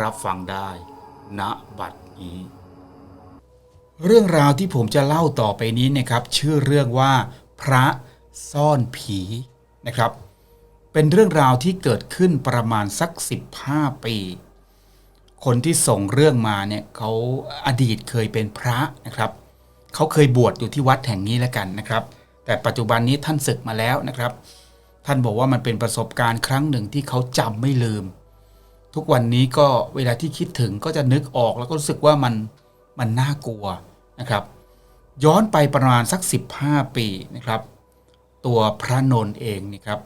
รับฟังได้ณบัดนี้ เรื่องราวที่ผมจะเล่าต่อไปนี้นะครับ ชื่อเรื่องว่า พระซ่อนผีนะครับ เป็นเรื่องราวที่เกิดขึ้นประมาณสัก 15 ปี คนที่ส่งเรื่องมาเนี่ยเขาอดีตเคยเป็นพระนะครับเขาเคยบวชอยู่ที่วัดแห่งนี้แล้วกันนะครับ แต่ปัจจุบันนี้ท่านศึกมาแล้วนะครับ ท่านบอกว่ามันเป็นประสบการณ์ครั้งหนึ่งที่เขาจำไม่ลืม ทุกวันนี้ก็เวลาที่คิดถึงก็จะนึกออกแล้วก็รู้สึกว่ามันมันน่ากลัวนะครับ ย้อนไปประมาณสัก 15 ปีนะครับ ตัวพระนนท์เองนี่ครับ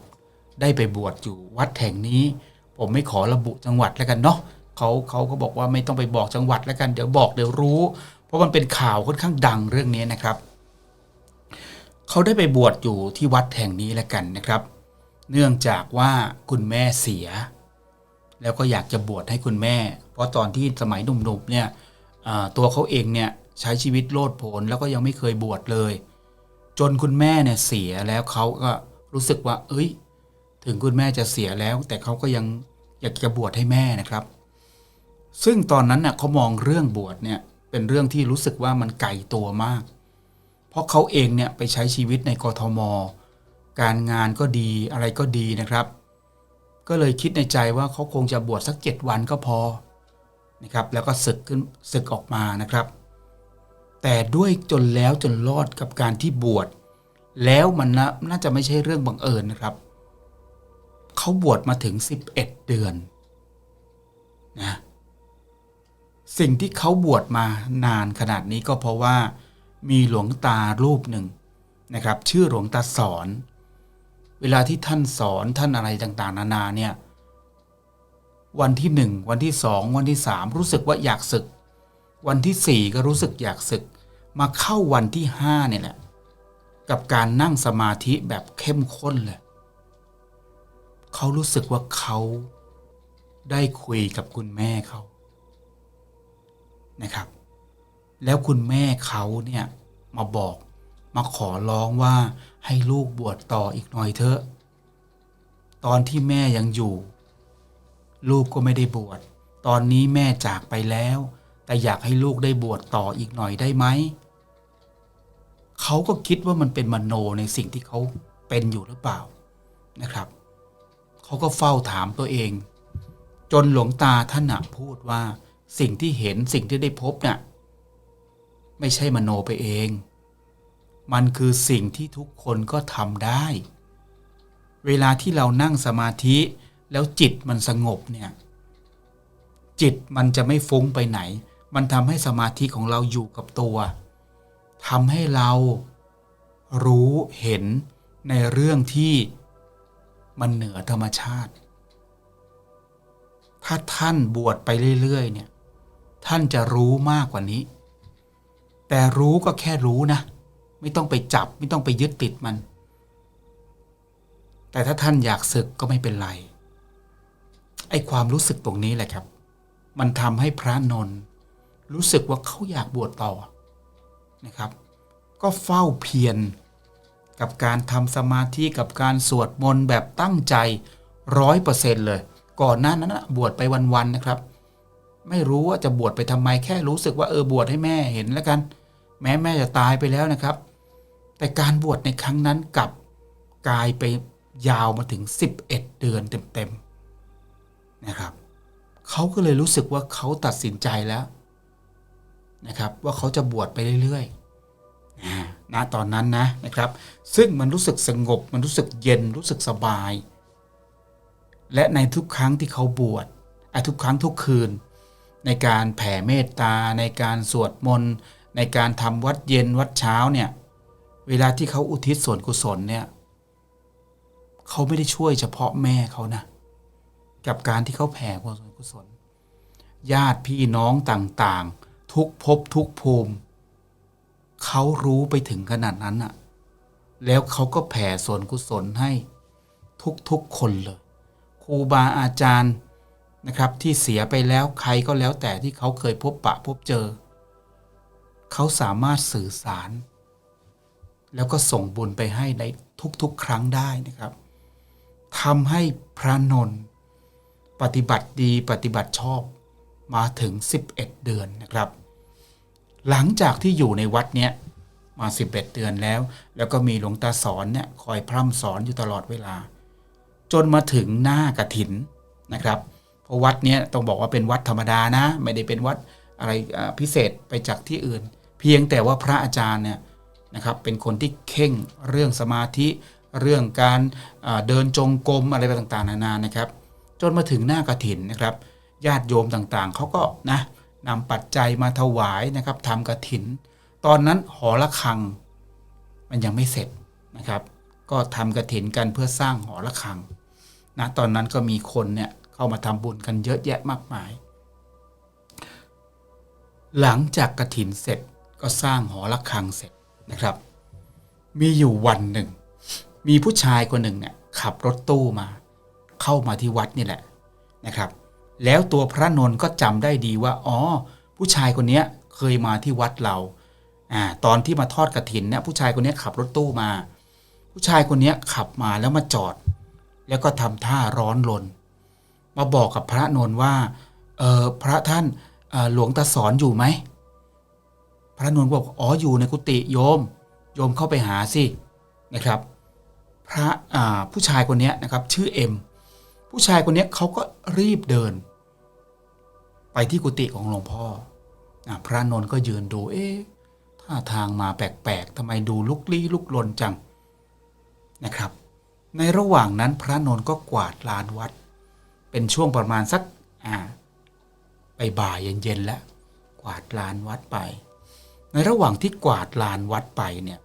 ได้ไปบวชอยู่วัดแห่งนี้ ผมไม่ขอระบุจังหวัดแล้วกันเนาะเขาเขาก็บอกว่าไม่ต้องไปบอกจังหวัดแล้วกันเดี๋ยวบอกเดี๋ยวรู้ เพราะมันเป็นข่าวค่อนข้างดังเรื่องนี้นะครับเขาได้ไปบวชอยู่ที่วัดแห่งนี้แล้วกันนะครับ เนื่องจากว่าคุณแม่เสีย แล้วก็อยากจะบวชให้คุณแม่ เพราะตอนที่สมัยหนุ่มๆเนี่ยตัวเขาเองเนี่ยใช้ชีวิตโลดโผนแล้วก็ยังไม่เคยบวชเลย จนคุณแม่เนี่ยเสียแล้วเขาก็รู้สึกว่า เอ้ย ถึงคุณแม่จะเสียแล้ว แต่เขาก็ยังอยากจะบวชให้แม่นะครับ ซึ่งตอนนั้นน่ะเขามองเรื่องบวชเนี่ยเป็นเรื่องที่รู้สึกว่ามันไกลตัวมาก เพราะเขาเองเนี่ยไปใช้ชีวิตในกทม การงานก็ดีอะไรก็ดีนะครับ ก็เลยคิดในใจว่าเขาคงจะบวชสักเจ็ดวันก็พอนะครับแล้วก็ศึกขึ้นศึกออกมานะครับ แต่ด้วยจนแล้วจนรอดกับการที่บวชแล้วมันนะน่าจะไม่ใช่เรื่องบังเอิญนะครับเขาบวชมาถึง 11 เดือนนะสิ่งที่เขาบวชมานานขนาดนี้ก็เพราะว่ามีหลวงตารูปหนึ่งนะครับ ชื่อหลวงตาสอน เวลาที่ท่านสอนท่านอะไรต่างๆ นานาเนี่ย วันที่หนึ่งวันที่สองวันที่สามรู้สึกว่าอยากศึก วันที่สี่ก็รู้สึกอยากศึก มาเข้าวันที่ห้าเนี่ยแหละ กับการนั่งสมาธิแบบเข้มข้นเลยเขารู้สึกว่าเขาได้คุยกับคุณแม่เขานะครับ แล้วคุณแม่เขาเนี่ยมาบอก มาขอร้องว่าให้ลูกบวชต่ออีกหน่อยเถอะ ตอนที่แม่ยังอยู่ ลูกก็ไม่ได้บวช ตอนนี้แม่จากไปแล้ว แต่อยากให้ลูกได้บวชต่ออีกหน่อยได้ไหม เขาก็คิดว่ามันเป็นมโนในสิ่งที่เขาเป็นอยู่หรือเปล่านะครับ เขาก็เฝ้าถามตัวเอง จนหลวงตาท่านพูดว่าสิ่งที่เห็นสิ่งที่ได้พบน่ะไม่ใช่มโนไปเอง มันคือสิ่งที่ทุกคนก็ทำได้ เวลาที่เรานั่งสมาธิแล้วจิตมันสงบเนี่ย จิตมันจะไม่ฟุ้งไปไหน มันทำให้สมาธิของเราอยู่กับตัวทำให้เรารู้เห็นในเรื่องที่มันเหนือธรรมชาติ ถ้าท่านบวชไปเรื่อยๆเนี่ย ท่านจะรู้มากกว่านี้ แต่รู้ก็แค่รู้นะ ไม่ต้องไปจับ ไม่ต้องไปยึดติดมัน แต่ถ้าท่านอยากศึกก็ไม่เป็นไร ไอ้ความรู้สึกตรงนี้แหละครับ มันทำให้พระนนท์รู้สึกว่าเขาอยากบวชต่อนะครับ ก็เฝ้าเพียรกับการทำสมาธิกับการสวดมนต์แบบตั้งใจร้อยเปอร์เซ็นต์เลย ก่อนหน้านั้นนะบวชไปวันๆนะครับ ไม่รู้ว่าจะบวชไปทำไมแค่รู้สึกว่าเออบวชให้แม่เห็นแล้วกัน แม้แม่จะตายไปแล้วนะครับ แต่การบวชในครั้งนั้นกลับกลายไปยาวมาถึง 11 เดือนเต็มๆนะครับเขาก็เลยรู้สึกว่าเขาตัดสินใจแล้วนะครับ ว่าเขาจะบวชไปเรื่อยๆอ่าณตอนนั้นนะนะครับ ซึ่งมันรู้สึกสงบ มันรู้สึกเย็นรู้สึกสบาย และในทุกครั้งที่เขาบวชทุกครั้งทุกคืน ในการแผ่เมตตาในการสวดมนต์ ในการทำวัดเย็นวัดเช้าเนี่ย เวลาที่เขาอุทิศส่วนกุศลเนี่ยเขาไม่ได้ช่วยเฉพาะแม่เขานะ กับการที่เขาแผ่ส่วนกุศล ญาติพี่น้องต่างๆ ทุกภพทุกภูมิเขารู้ไปถึงขนาดนั้นอะแล้วเขาก็แผ่ส่วนกุศลให้ทุกๆคนเลย ครูบาอาจารย์นะครับที่เสียไปแล้วใครก็แล้วแต่ที่เขาเคยพบปะพบเจอ เขาสามารถสื่อสาร แล้วก็ส่งบุญไปให้ในทุกๆ ครั้งได้นะครับทำให้พระนนท์ปฏิบัติดีปฏิบัติชอบมาถึง 11 เดือนนะครับ หลังจากที่อยู่ในวัดเนี้ยมา 11 เดือนแล้ว แล้วก็มีหลวงตาสอนเนี่ยคอยพร่ำสอนอยู่ตลอดเวลา จนมาถึงหน้ากระถินนะครับเพราะวัดเนี้ยต้องบอกว่าเป็นวัดธรรมดานะ ไม่ได้เป็นวัดอะไรพิเศษไปจากที่อื่น พียงแต่ว่าพระอาจารย์เนี่ยนะครับเป็นคนที่เข่งเรื่องสมาธิ เรื่องการเดินจงกรมอะไรต่างๆ นานานะครับ จนมาถึงหน้ากระถินนะครับ ญาติโยมต่างๆเขาก็นะนำปัจจัยมาถวายนะครับทำกระถิน ตอนนั้นหอระฆังมันยังไม่เสร็จนะครับ ก็ทำกระถินกันเพื่อสร้างหอระฆังนะตอนนั้นก็มีคนเนี่ยเข้ามาทำบุญกันเยอะแยะมากมาย หลังจากกระถินเสร็จ ก็สร้างหอระฆังเสร็จนะครับ มีอยู่วันหนึ่ง มีผู้ชายคนหนึ่งเนี่ยขับรถตู้มา เข้ามาที่วัดนี่แหละนะครับ แล้วตัวพระนนท์ก็จำได้ดีว่า อ๋อ ผู้ชายคนนี้เคยมาที่วัดเราอ่าตอนที่มาทอดกระถินเนี่ยผู้ชายคนนี้ขับรถตู้มา ผู้ชายคนนี้ขับมาแล้วมาจอด แล้วก็ทำท่าร้อนรนมาบอกกับพระนนท์ว่าเออพระท่านหลวงตาสอนอยู่ไหม พระนนท์บอกอ๋ออยู่ในกุฏิโยม โยมเข้าไปหาสินะครับ พระผู้ชายคนนี้นะครับ ชื่อเอ็มผู้ชายคนนี้เขาก็รีบเดิน ไปที่กุฏิของหลวงพ่ออพระนนท์ก็ยืนดู เอ๊ะท่าทางมาแปลกๆทำไมดูลุกลี้ลุกลนจังนะครับ ในระหว่างนั้นพระนนท์ก็กวาดลานวัด เป็นช่วงประมาณสักอ่าไปบ่ายเย็นๆแล้วกวาดลานวัดไป ในระหว่างที่กวาดลานวัดไปเนี่ย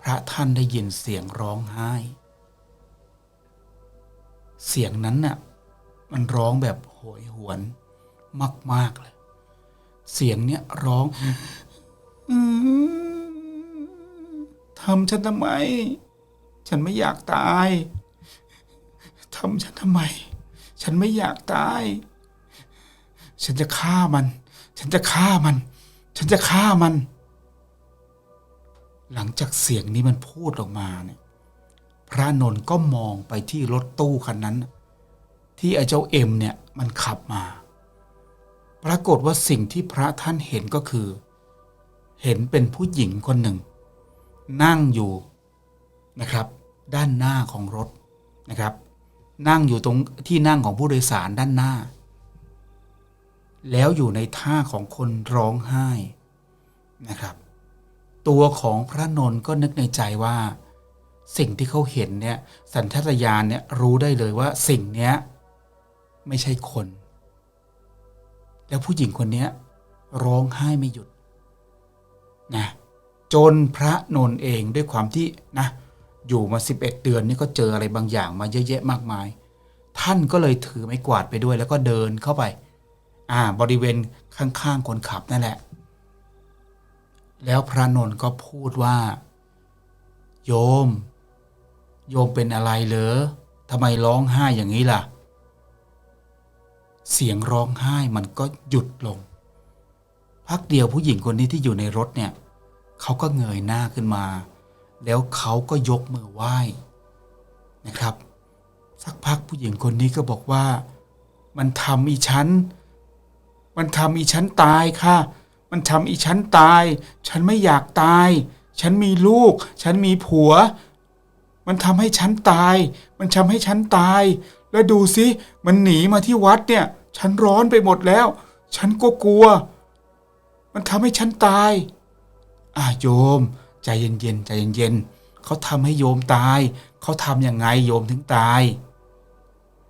พระท่านได้ยินเสียงร้องไห้ เสียงนั้นน่ะมันร้องแบบโหยหวนมาก ๆ เลย เสียงเนี้ยร้องอทำฉันทำไม ฉันไม่อยากตายทำฉันทำไม ฉันไม่อยากตาย ฉันจะฆ่ามัน ฉันจะฆ่ามัน ฉันจะฆ่ามัน หลังจากเสียงนี้มันพูดออกมาเนี่ย พระนนท์ก็มองไปที่รถตู้คันนั้น ที่ไอ้เจ้าเอ็มเนี่ยมันขับมา ปรากฏว่าสิ่งที่พระท่านเห็นก็คือ เห็นเป็นผู้หญิงคนหนึ่ง นั่งอยู่นะครับ ด้านหน้าของรถนะครับ นั่งอยู่ตรงที่นั่งของผู้โดยสารด้านหน้า แล้วอยู่ในท่าของคนร้องไห้นะครับ ตัวของพระนนท์ก็นึกในใจว่า สิ่งที่เขาเห็นเนี่ยสัญชาตญาณเนี่ยรู้ได้เลยว่าสิ่งเนี้ยไม่ใช่คน แล้วผู้หญิงคนเนี้ยร้องไห้ไม่หยุดนะจนพระนนท์เองด้วยความที่นะอยู่มา 11 เดือนนี่ก็เจออะไรบางอย่างมาเยอะแยะมากมาย ท่านก็เลยถือไม้กวาดไปด้วยแล้วก็เดินเข้าไป อ่าบริเวณข้างๆคนขับนั่นแหละ แล้วพระนนท์ก็พูดว่า โยม โยมเป็นอะไรเหรอทำไมร้องไห้อย่างนี้ล่ะ เสียงร้องไห้มันก็หยุดลง พักเดียวผู้หญิงคนนี้ที่อยู่ในรถเนี่ยเขาก็เงยหน้าขึ้นมา แล้วเขาก็ยกมือไหว้นะครับ สักพักผู้หญิงคนนี้ก็บอกว่า มันทำอีฉัน มันทำอีฉันตายค่ะ มันทำอีฉันตาย ฉันไม่อยากตาย ฉันมีลูก ฉันมีผัว มันทำให้ฉันตาย มันทำให้ฉันตาย แล้วดูสิมันหนีมาที่วัดเนี่ย ฉันร้อนไปหมดแล้ว ฉันก็กลัว มันทำให้ฉันตาย อ่าโยม ใจเย็นๆใจเย็นๆเขาทำให้โยมตาย เขาทำยังไงโยมถึงตาย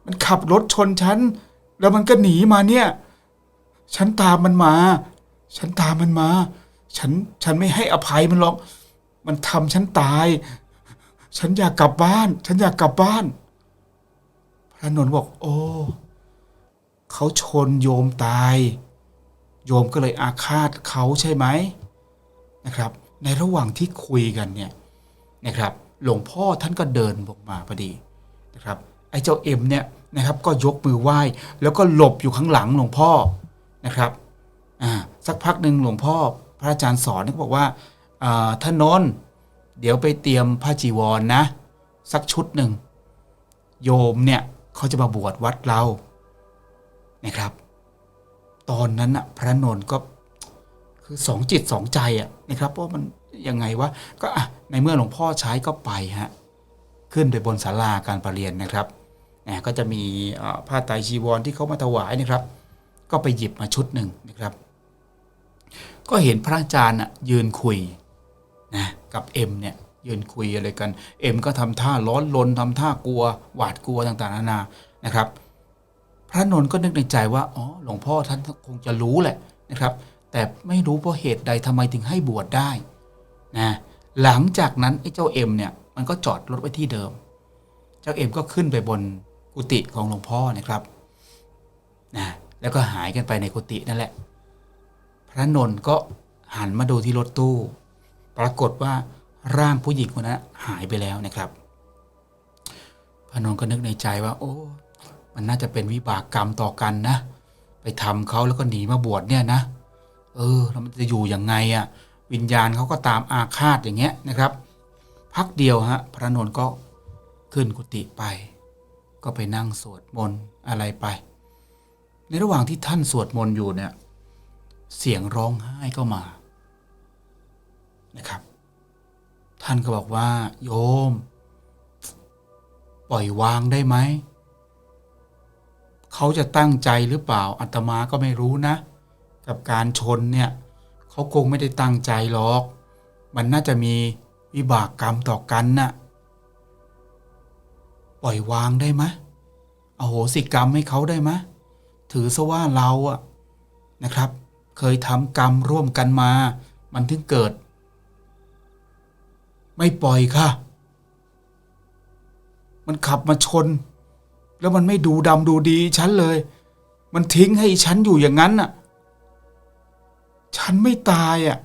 มันขับรถชนฉัน แล้วมันก็หนีมาเนี่ย ฉันตามมันมา ฉันตามมันมา ฉันฉันไม่ให้อภัยมันหรอก มันทำฉันตาย ฉันอยากกลับบ้าน ฉันอยากกลับบ้าน พระนนท์บอก โอ้เขาชนโยมตาย โยมก็เลยอาฆาตเขาใช่ไหมนะครับ ในระหว่างที่คุยกันเนี่ยนะครับ หลวงพ่อท่านก็เดินออกมาพอดีนะครับ ไอ้เจ้าเอ็มเนี่ยนะครับ ก็ยกมือไหว้ แล้วก็หลบอยู่ข้างหลังหลวงพ่อ นะครับอ่าสักพักหนึ่งหลวงพ่อพระอาจารย์สอนก็บอกว่าอ่าท่านนนเดี๋ยวไปเตรียมผ้าจีวรนนะ สักชุดหนึ่ง โยมเนี่ยเขาจะมาบวชวัดเรานะครับ ตอนนั้นอะพระนนท์ก็คือสองจิตสองใจอะนะครับว่ามันยังไงวะก็อะในเมื่อหลวงพ่อใช้ก็ไปฮะขึ้นไปบนศาลาการประเรียนนะครับแหมก็จะมีผ้าไตรจีวรที่เขามาถวายนะครับ ก็ไปหยิบมาชุดหนึ่งนะครับ ก็เห็นพระอาจารย์อะยืนคุยนะกับเอ็มเนี่ยยืนคุยอะไรกัน เอ็มก็ทำท่าร้อนลนทำท่ากลัว หวาดกลัวต่างๆนานานะครับ พระนนท์ก็นึกในใจว่าอ๋อหลวงพ่อท่านคงจะรู้แหละนะครับ แต่ไม่รู้เพราะเหตุใดทำไมถึงให้บวชได้นะหลังจากนั้นไอ้เจ้าเอ็มเนี่ยมันก็จอดรถไว้ที่เดิม เจ้าเอ็มก็ขึ้นไปบนกุฏิของหลวงพ่อนะครับนะ แล้วก็หายกันไปในกุฏินั่นแหละ พระนนท์ก็หันมาดูที่รถตู้ ปรากฏว่าร่างผู้หญิงคนนั้นหายไปแล้วนะครับ พระนนท์ก็นึกในใจว่า โอ้ มันน่าจะเป็นวิบากกรรมต่อกันนะ ไปทำเขาแล้วก็หนีมาบวชเนี่ยนะ เออแล้วมันจะอยู่ยังไงอะ่ะ วิญญาณเขาก็ตามอาฆาตอย่างเงี้ยนะครับ พักเดียวฮะ พระนนท์ก็ขึ้นกุฏิไป ก็ไปนั่งสวดมนต์อะไรไป ในระหว่างที่ท่านสวดมนต์อยู่เนี่ย เสียงร้องไห้ก็มานะครับ ท่านก็บอกว่า โยม ปล่อยวางได้ไหม เขาจะตั้งใจหรือเปล่าอาตมาก็ไม่รู้นะ กับการชนเนี่ย เขาคงไม่ได้ตั้งใจหรอก มันน่าจะมีวิบากกรรมต่อกันน่ะปล่อยวางได้ไหมอโหสิกรรมให้เขาได้ไหม ถือซะว่าเราอะนะครับ เคยทำกรรมร่วมกันมา มันถึงเกิด ไม่ปล่อยค่ะ มันขับมาชน แล้วมันไม่ดูดำดูดีฉันเลย มันทิ้งให้ฉันอยู่อย่างนั้นน่ะ ฉันไม่ตายอะ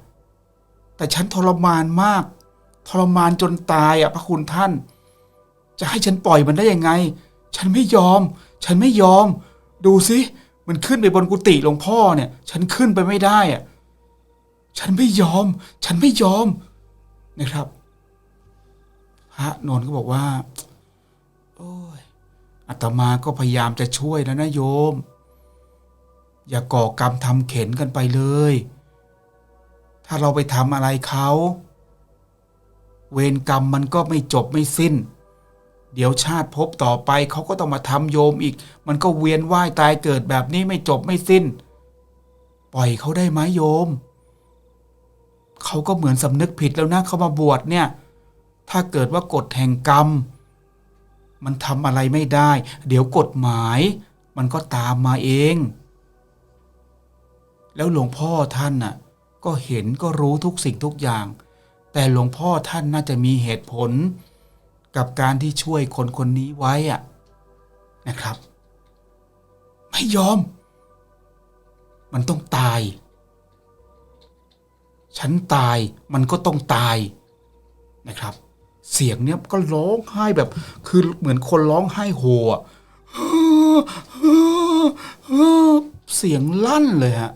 แต่ฉันทรมานมาก ทรมานจนตายอะ พระคุณท่าน จะให้ฉันปล่อยมันได้ยังไง ฉันไม่ยอม ฉันไม่ยอม ดูสิ มันขึ้นไปบนกุฏิหลวงพ่อเนี่ย ฉันขึ้นไปไม่ได้อะฉันไม่ยอม ฉันไม่ยอมนะครับ พระนนท์ก็บอกว่า โอ้ยอาตมาก็พยายามจะช่วยแล้วนะโยม อย่าก่อกรรมทำเข็นกันไปเลย ถ้าเราไปทำอะไรเขา เวรกรรมมันก็ไม่จบไม่สิ้น เดี๋ยวชาติภพต่อไปเขาก็ต้องมาทำโยมอีก มันก็เวียนว่ายตายเกิดแบบนี้ไม่จบไม่สิ้น ปล่อยเขาได้ไหมโยม เขาก็เหมือนสำนึกผิดแล้วนะเขามาบวชเนี่ย ถ้าเกิดว่ากฎแห่งกรรม มันทำอะไรไม่ได้ เดี๋ยวกฎหมาย มันก็ตามมาเอง แล้วหลวงพ่อท่านน่ะ ก็เห็นก็รู้ทุกสิ่งทุกอย่าง แต่หลวงพ่อท่านน่าจะมีเหตุผล กับการที่ช่วยคนคนนี้ไว้อะนะครับ ไม่ยอม มันต้องตาย ฉันตายมันก็ต้องตายนะครับ เสียงเนี้ยก็ร้องไห้แบบ คือเหมือนคนร้องไห้โฮอะเสียงลั่นเลยฮะ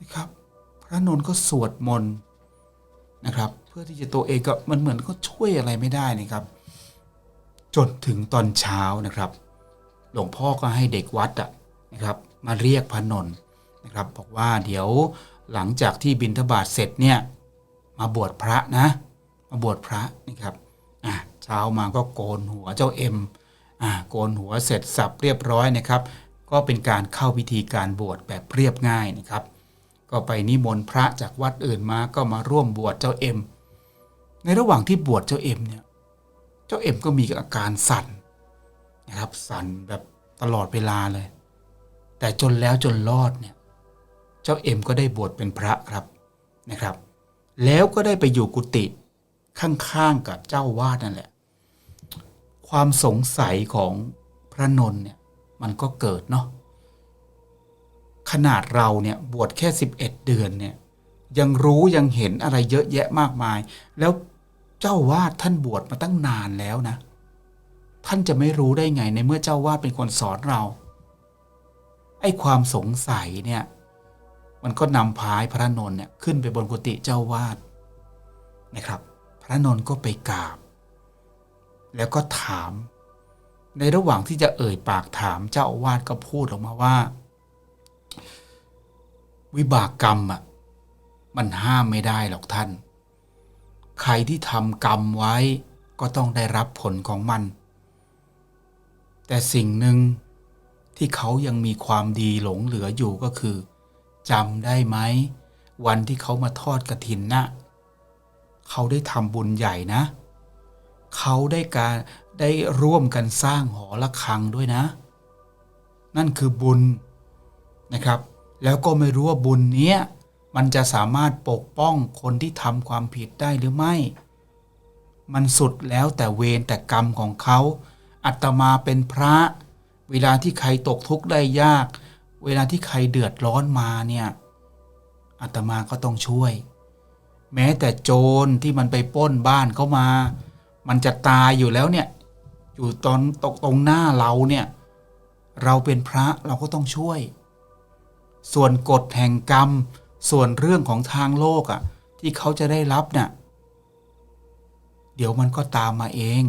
นะครับ พระนนท์ก็สวดมนต์นะครับ พื่อที่จะตัวเองก็มันเหมือนก็ช่วยอะไรไม่ได้นะครับ จนถึงตอนเช้านะครับ หลวงพ่อก็ให้เด็กวัดอะนะครับมาเรียกพระนนท์นะครับบอกว่าเดี๋ยวหลังจากที่บิณฑบาตเสร็จเนี่ยมาบวชพระนะ มาบวชพระนะครับอะเช้ามาก็โกนหัวเจ้าเอ็มอะโกนหัวเสร็จสับเรียบร้อยนะครับ ก็เป็นการเข้าพิธีการบวชแบบเรียบง่ายนะครับ ก็ไปนิมนต์พระจากวัดอื่นมาก็มาร่วมบวชเจ้าเอ็ม ในระหว่างที่บวชเจ้าเอ็มเนี่ย เจ้าเอ็มก็มีอาการสั่นนะครับ สั่นแบบตลอดเวลาเลย แต่จนแล้วจนรอดเนี่ย เจ้าเอ็มก็ได้บวชเป็นพระครับนะครับ แล้วก็ได้ไปอยู่กุฏิข้างๆกับเจ้าวาดนั่นแหละ ความสงสัยของพระนนท์เนี่ยมันมันก็เกิดเนาะขนาดเราเนี่ยบวชแค่ 11 เดือนเนี่ยยังรู้ยังเห็นอะไรเยอะแยะมากมาย แล้ว เจ้าวาดท่านบวชมาตั้งนานแล้วนะ ท่านจะไม่รู้ได้ไงในเมื่อเจ้าวาดเป็นคนสอนเรา ไอ้ความสงสัยเนี่ย มันก็นำพายพระนนท์เนี่ยขึ้นไปบนกุฏิเจ้าวาดนะครับ พระนนท์ก็ไปกราบ แล้วก็ถาม ในระหว่างที่จะเอ่ยปากถามเจ้าอาวาสก็พูดออกมาว่า วิบากกรรมอะมันห้ามไม่ได้หรอกท่าน ใครที่ทำกรรมไว้ก็ต้องได้รับผลของมัน แต่สิ่งหนึ่งที่เขายังมีความดีหลงเหลืออยู่ก็คือจำได้ไหม วันที่เขามาทอดกระถินนะ่ะเขาได้ทำบุญใหญ่นะ เขาได้การได้ร่วมกันสร้างหอระฆังด้วยนะ นั่นคือบุญนะครับ แล้วก็ไม่รู้ว่าบุญเนี้ย มันจะสามารถปกป้องคนที่ทำความผิดได้หรือไม่ มันสุดแล้วแต่เวรแต่กรรมของเขา อัตมาเป็นพระ เวลาที่ใครตกทุกข์ได้ยาก เวลาที่ใครเดือดร้อนมาเนี่ยอัตมาก็ต้องช่วย แม้แต่โจรที่มันไปป้นบ้านเขามา มันจะตายอยู่แล้วเนี่ยอยู่ตอนตกตรงหน้าเราเนี่ย เราเป็นพระเราก็ต้องช่วย ส่วนกฎแห่งกรรม ส่วนเรื่องของทางโลกอะ่ะ ที่เขาจะได้รับเนี่ยเดี๋ยวมันก็ตามมาเอง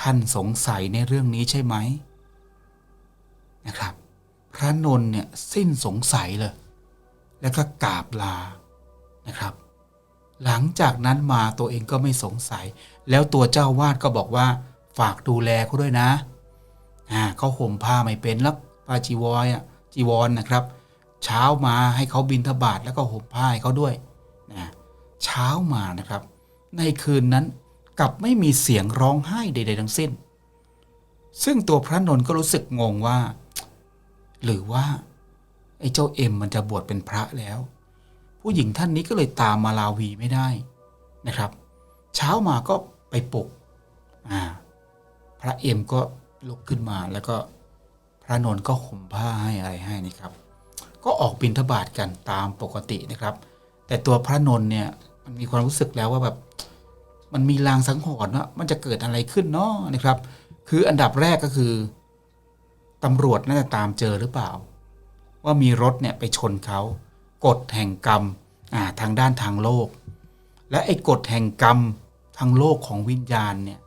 ท่านสงสัยในเรื่องนี้ใช่ไหมนะครับ พระนนท์เนี่ยสิ้นสงสัยเลย แล้วก็กราบลานะครับ หลังจากนั้นมาตัวเองก็ไม่สงสัย แล้วตัวเจ้าวาดก็บอกว่า ฝากดูแลเขาด้วยนะอ่าเขาห่มผ้าไม่เป็นแล้วผ้าจีวรอะจีวรนนะครับ เช้ามาให้เขาบินทบาทแล้วก็ห่มผ้าให้เขาด้วยนะเช้ามานะครับ ในคืนนั้นกลับไม่มีเสียงร้องไห้ใด ๆ ทั้งสิ้น ซึ่งตัวพระนนท์ก็รู้สึกงงว่า หรือว่าไอ้เจ้าเอ็มมันจะบวชเป็นพระแล้ว ผู้หญิงท่านนี้ก็เลยตามมาลาวีไม่ได้นะครับ เช้ามาก็ไปปลุกอ่าพระเอ็มก็ลุกขึ้นมาแล้วก็พระนนท์ก็ห่มผ้าให้อะไรให้นะครับ ก็ออกบิณฑบาตกันตามปกตินะครับ แต่ตัวพระนนท์เนี่ยมันมีความรู้สึกแล้วว่าแบบมันมีลางสังหรณ์ว่ามันจะเกิดอะไรขึ้นเนาะนะครับ คืออันดับแรกก็คือตำรวจน่าจะตามเจอหรือเปล่า ว่ามีรถเนี่ยไปชนเขากฎแห่งกรรมอ่าทางด้านทางโลก และไอ้กฎแห่งกรรมทางโลกของวิญญาณเนี่ย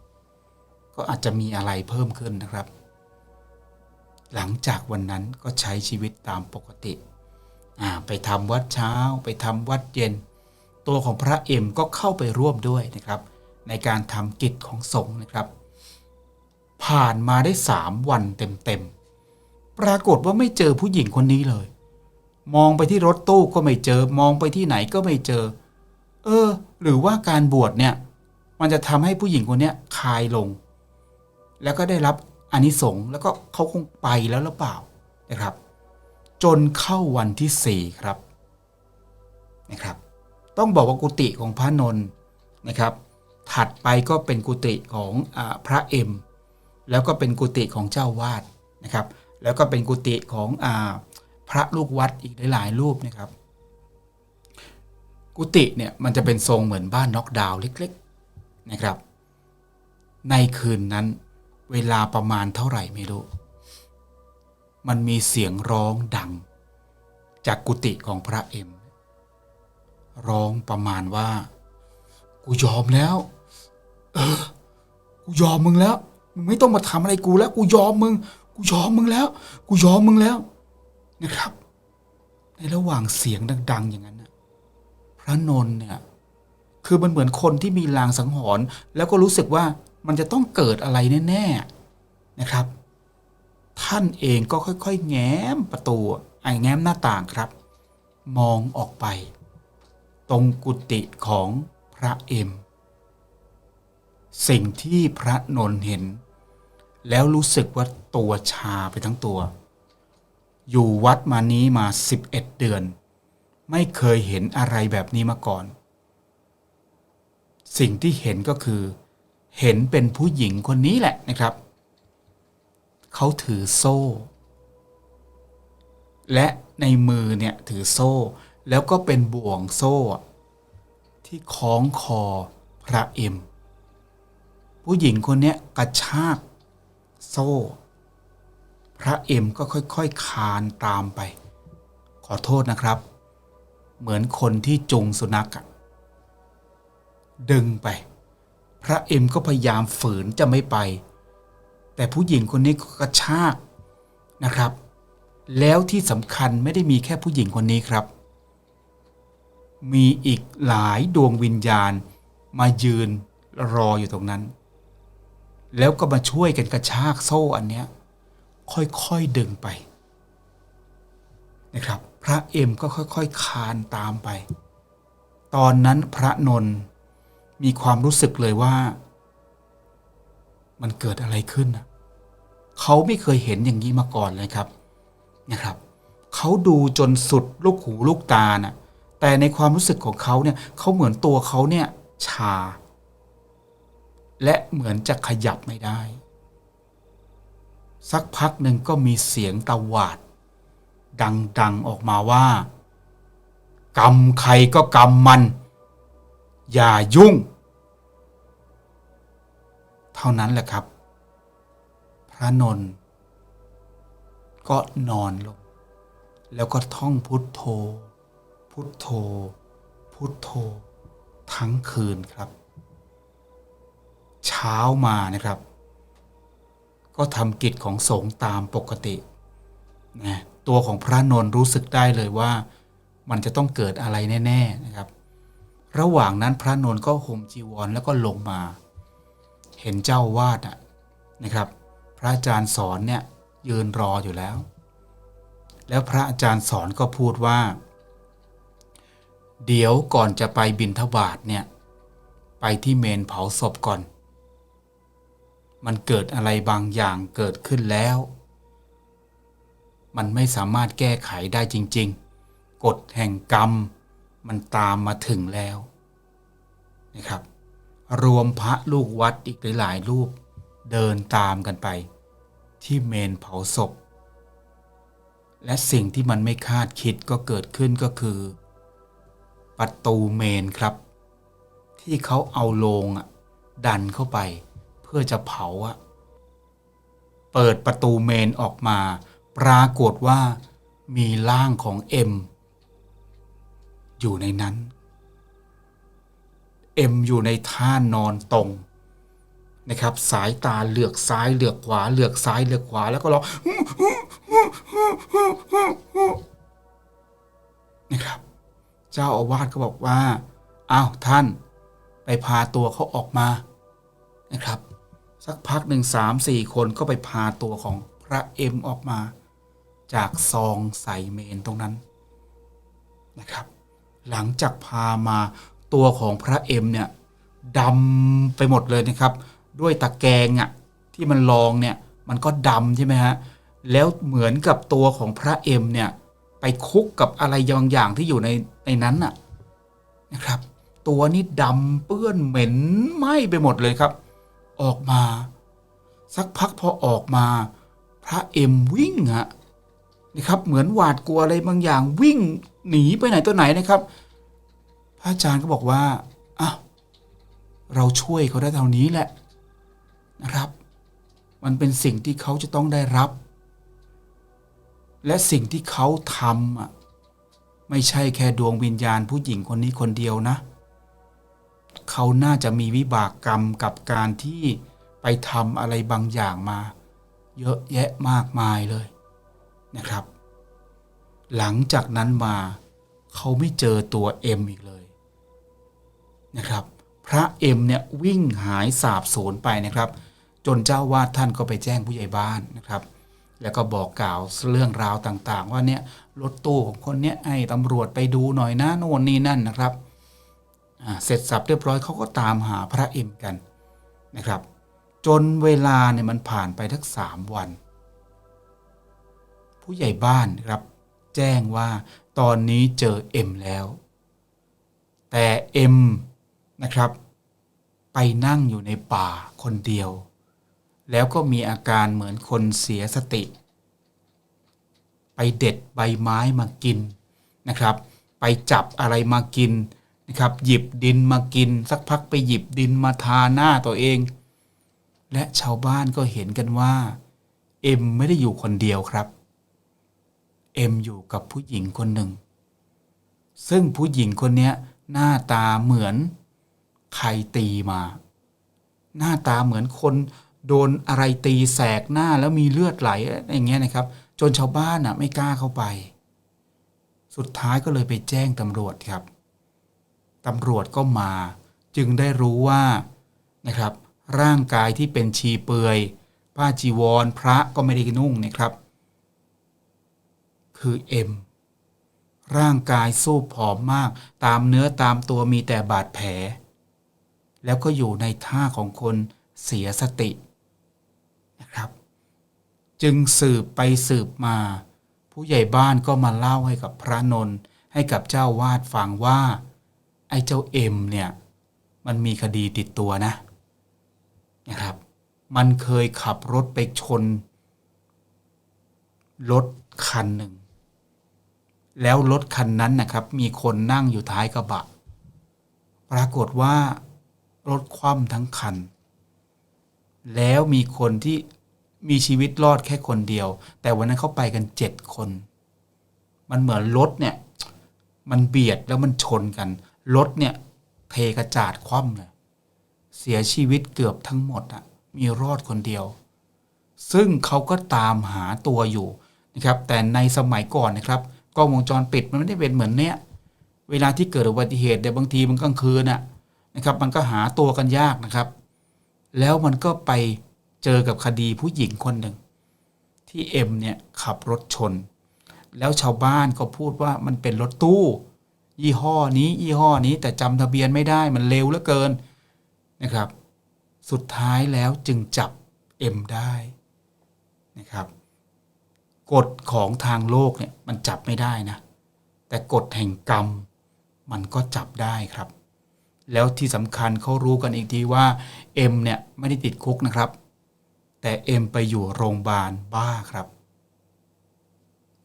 ก็อาจจะมีอะไรเพิ่มขึ้นนะครับ หลังจากวันนั้นก็ใช้ชีวิตตามปกติ ไปทำวัดเช้า ไปทำวัดเย็น ตัวของพระเอ็มก็เข้าไปร่วมด้วยนะครับ ในการทำกิจของสงฆ์นะครับ ผ่านมาได้สามวันเต็มๆ ปรากฏว่าไม่เจอผู้หญิงคนนี้เลย มองไปที่รถตู้ก็ไม่เจอ มองไปที่ไหนก็ไม่เจอ เออ หรือว่าการบวชเนี่ย มันจะทำให้ผู้หญิงคนนี้คลายลง แล้วก็ได้รับ อานิสงส์แล้วก็เขาคงไปแล้วหรือเปล่านะครับ จนเข้าวันที่สี่ครับนะครับ ต้องบอกว่ากุฏิของพระนนท์นะครับ ถัดไปก็เป็นกุฏิของอพระเอ็ม แล้วก็เป็นกุฏิของเจ้าวาดนะครับ แล้วก็เป็นกุฏิของอพระลูกวัดอีกหลายๆรูปนะครับ กุฏิเนี่ยมันจะเป็นทรงเหมือนบ้านน็อกดาวน์เล็ก ๆนะครับ ในคืนนั้น เวลาประมาณเท่าไหร่ไม่รู้ มันมีเสียงร้องดัง จากกุฏิของพระเอ็ม ร้องประมาณว่า กูยอมแล้ว เออ กูยอมมึงแล้ว มึงไม่ต้องมาทำอะไรกูแล้ว กูยอมมึง กูยอมมึงแล้ว กูยอมมึงแล้ว นะครับ ในระหว่างเสียงดัง ๆ อย่างนั้นนะพระนนท์เนี่ย คือมันเหมือนคนที่มีลางสังหรณ์แล้วก็รู้สึกว่า มันจะต้องเกิดอะไรแน่ๆนะครับ ท่านเองก็ค่อยๆ แง้มประตูไอ้แง้มหน้าต่างครับ มองออกไป ตรงกุฏิของพระเอ็ม สิ่งที่พระนนท์เห็น แล้วรู้สึกว่าตัวชาไปทั้งตัว อยู่วัดมานี้มา 11 เดือน ไม่เคยเห็นอะไรแบบนี้มาก่อน สิ่งที่เห็นก็คือ เห็นเป็นผู้หญิงคนนี้แหละนะครับ เขาถือโซ่ และในมือเนี่ยถือโซ่ แล้วก็เป็นบ่วงโซ่ ที่คล้องคอพระเอ็ม ผู้หญิงคนนี้กระชากโซ่ พระเอ็มก็ค่อยๆคคานตามไป ขอโทษนะครับ เหมือนคนที่จุงสุนัขดึงไป พระเอ็มก็พยายามฝืนจะไม่ไป แต่ผู้หญิงคนนี้ก็กระชากนะครับ แล้วที่สำคัญไม่ได้มีแค่ผู้หญิงคนนี้ครับ มีอีกหลายดวงวิญญาณมายืนรออยู่ตรงนั้น แล้วก็มาช่วยกันกระชากโซ่อันเนี้ยค่อยๆดึงไปนะครับ พระเอ็มก็ค่อยๆคานตามไป ตอนนั้นพระนนท์ มีความรู้สึกเลยว่า มันเกิดอะไรขึ้นเขาไม่เคยเห็นอย่างนี้มาก่อนเลยครับนะครับเขาดูจนสุดลูกหูลูกตาน่ะ แต่ในความรู้สึกของเขาเนี่ยเขาเหมือนตัวเขาเนี่ยชา และเหมือนจะขยับไม่ได้ สักพักหนึ่งก็มีเสียงตะหวาด ดัง ๆ ออกมาว่า กรรมใครก็กรรมมัน อย่ายุ่ง เท่านั้นแหละครับ พระนนท์ก็นอนลง แล้วก็ท่องพุทโธ พุทโธ พุทโธ ทั้งคืนครับ เช้ามานะครับ ก็ทำกิจของสงฆ์ตามปกตินะตัวของพระนนท์รู้สึกได้เลยว่า มันจะต้องเกิดอะไรแน่ ๆนะครับ ระหว่างนั้นพระนนท์ก็ห่มจีวรแล้วก็ลงมา เห็นเจ้าวาดอะนะครับ พระอาจารย์สอนเนี่ยยืนรออยู่แล้ว แล้วพระอาจารย์สอนก็พูดว่า เดี๋ยวก่อนจะไปบินทบาทเนี่ยไปที่เมนเผาศพก่อน มันเกิดอะไรบางอย่างเกิดขึ้นแล้ว มันไม่สามารถแก้ไขได้จริง ๆ กฎแห่งกรรม มันตามมาถึงแล้วนะครับ รวมพระลูกวัดอีกหลายรูป เดินตามกันไป ที่เมนเผาศพ และสิ่งที่มันไม่คาดคิดก็เกิดขึ้นก็คือ ประตูเมนครับ ที่เขาเอาโลงอะดันเข้าไป เพื่อจะเผาอะเปิดประตูเมนออกมา ปรากฏว่ามีร่างของเอ็ม อยู่ในนั้น เอ็มอยู่ในท่านอนตรงนะครับ สายตาเหลือกซ้ายเหลือกขวา เหลือกซ้ายเหลือกขวาแล้วก็ร้องนะครับ เจ้าอาวาสก็บอกว่าอ้าวท่านไปพาตัวเขาออกมานะครับ สักพักหนึ่งสามสี่คนก็ไปพาตัวของพระเอ็มออกมา จากซองใส่เมนตรงนั้นนะครับ หลังจากพามาตัวของพระเอ็มเนี่ยดำไปหมดเลยนะครับ ด้วยตะแกรงอะ่ะที่มันลองเนี่ยมันก็ดำใช่ไหมฮะแล้วเหมือนกับตัวของพระเอ็มเนี่ยไปคุกกับอะไรบางอย่างที่อยู่ในในนั้นน่ะนะครับ ตัวนี้ดำเปื้อนเหม็นไหม้ไปหมดเลยครับ ออกมา สักพักพอออกมา พระเอ็มวิ่งฮะนะครับ เหมือนหวาดกลัวอะไรบางอย่างวิ่ง หนีไปไหนตัวไหนนะครับ พระอาจารย์ก็บอกว่าอ้าวเราช่วยเขาได้เท่านี้แหละนะครับ มันเป็นสิ่งที่เขาจะต้องได้รับ และสิ่งที่เขาทำอะไม่ใช่แค่ดวงวิญญาณผู้หญิงคนนี้คนเดียวนะ เขาน่าจะมีวิบากกรรมกับการที่ไปทำอะไรบางอย่างมา เยอะแยะมากมายเลยนะครับ หลังจากนั้นมาเขาไม่เจอตัวเอ็มอีกเลยนะครับ พระเอ็มเนี่ยวิ่งหายสาบสูญไปนะครับ จนเจ้าวาดท่านก็ไปแจ้งผู้ใหญ่บ้านนะครับ แล้วก็บอกกล่าวเรื่องราวต่างๆ ว่าเนี่ยรถตู้ของคนเนี้ยให้ตำรวจไปดูหน่อยนะโน่นนี่นั่นนะครับเสร็จสับเรียบร้อยเขาก็ตามหาพระเอ็มกันนะครับ จนเวลาเนี่ยมันผ่านไปทั้งสามวัน ผู้ใหญ่บ้านครับ แจ้งว่าตอนนี้เจอเอ็มแล้ว แต่เอ็มนะครับ ไปนั่งอยู่ในป่าคนเดียว แล้วก็มีอาการเหมือนคนเสียสติ ไปเด็ดใบไม้มากินนะครับ ไปจับอะไรมากินนะครับ หยิบดินมากิน สักพักไปหยิบดินมาทาหน้าตัวเอง และชาวบ้านก็เห็นกันว่า เอ็มไม่ได้อยู่คนเดียวครับ เอ็มอยู่กับผู้หญิงคนหนึ่ง ซึ่งผู้หญิงคนนี้หน้าตาเหมือนใครตีมา หน้าตาเหมือนคนโดนอะไรตีแสกหน้าแล้วมีเลือดไหลอย่างเงี้ยนะครับ จนชาวบ้านอะไม่กล้าเข้าไป สุดท้ายก็เลยไปแจ้งตำรวจครับตำรวจก็มา จึงได้รู้ว่านะครับ ร่างกายที่เป็นชีเปลือย ผ้าจีวรพระก็ไม่ได้นุ่งนะครับ คือเอ็มร่างกายสู้ผอมมาก ตามเนื้อตามตัวมีแต่บาดแผล แล้วก็อยู่ในท่าของคนเสียสตินะครับ จึงสืบไปสืบมา ผู้ใหญ่บ้านก็มาเล่าให้กับพระนนท์ให้กับเจ้าวาดฟังว่า ไอ้เจ้าเอ็มเนี่ย มันมีคดีติดตัวนะนะครับ มันเคยขับรถไปชนรถคันหนึ่ง แล้วรถคันนั้นนะครับ มีคนนั่งอยู่ท้ายกระบะ ปรากฏว่ารถคว่ำทั้งคัน แล้วมีคนที่มีชีวิตรอดแค่คนเดียว แต่วันนั้นเขาไปกันเจ็ดคน มันเหมือนรถเนี่ย มันเบียดแล้วมันชนกัน รถเนี่ยเทกระจาดคว่ำเลยเสียชีวิตเกือบทั้งหมดอะมีรอดคนเดียว ซึ่งเขาก็ตามหาตัวอยู่นะครับ แต่ในสมัยก่อนนะครับ กล้องวงจรปิดมันไม่ได้เป็นเหมือนเนี้ยเวลาที่เกิดอุบัติเหตุแต่ยวบางทีมันกลางคืนน่ะนะครับมันก็หาตัวกันยากนะครับ แล้วมันก็ไปเจอกับคดีผู้หญิงคนหนึ่ง ที่เอ็มเนี่ยขับรถชน แล้วชาวบ้านก็พูดว่ามันเป็นรถตู้ ยี่ห้อนี้ ยี่ห้อนี้แต่จำทะเบียนไม่ได้มันเร็วเหลือเกินนะครับ สุดท้ายแล้วจึงจับเอ็มได้นะครับ กฎของทางโลกเนี่ยมันจับไม่ได้นะ แต่กฎแห่งกรรม มันก็จับได้ครับ แล้วที่สำคัญเขารู้กันอีกทีว่าเอ็มเนี่ยไม่ได้ติดคุกนะครับ แต่เอ็มไปอยู่โรงพยาบาลบ้าครับ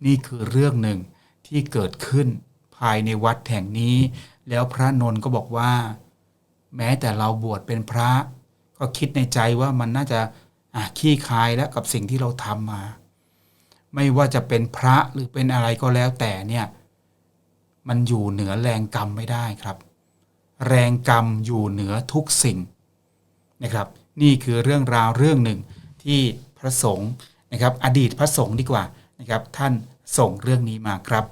นี่คือเรื่องหนึ่งที่เกิดขึ้นภายในวัดแห่งนี้ แล้วพระนนท์ก็บอกว่า แม้แต่เราบวชเป็นพระ ก็คิดในใจว่ามันน่าจะะขี้คายแล้วกับสิ่งที่เราทำมา ไม่ว่าจะเป็นพระหรือเป็นอะไรก็แล้วแต่เนี่ยมันอยู่เหนือแรงกรรมไม่ได้ครับ แรงกรรมอยู่เหนือทุกสิ่งนะครับ นี่คือเรื่องราวเรื่องหนึ่งที่พระสงฆ์นะครับ อดีตพระสงฆ์ดีกว่านะครับ ท่านส่งเรื่องนี้มาครับ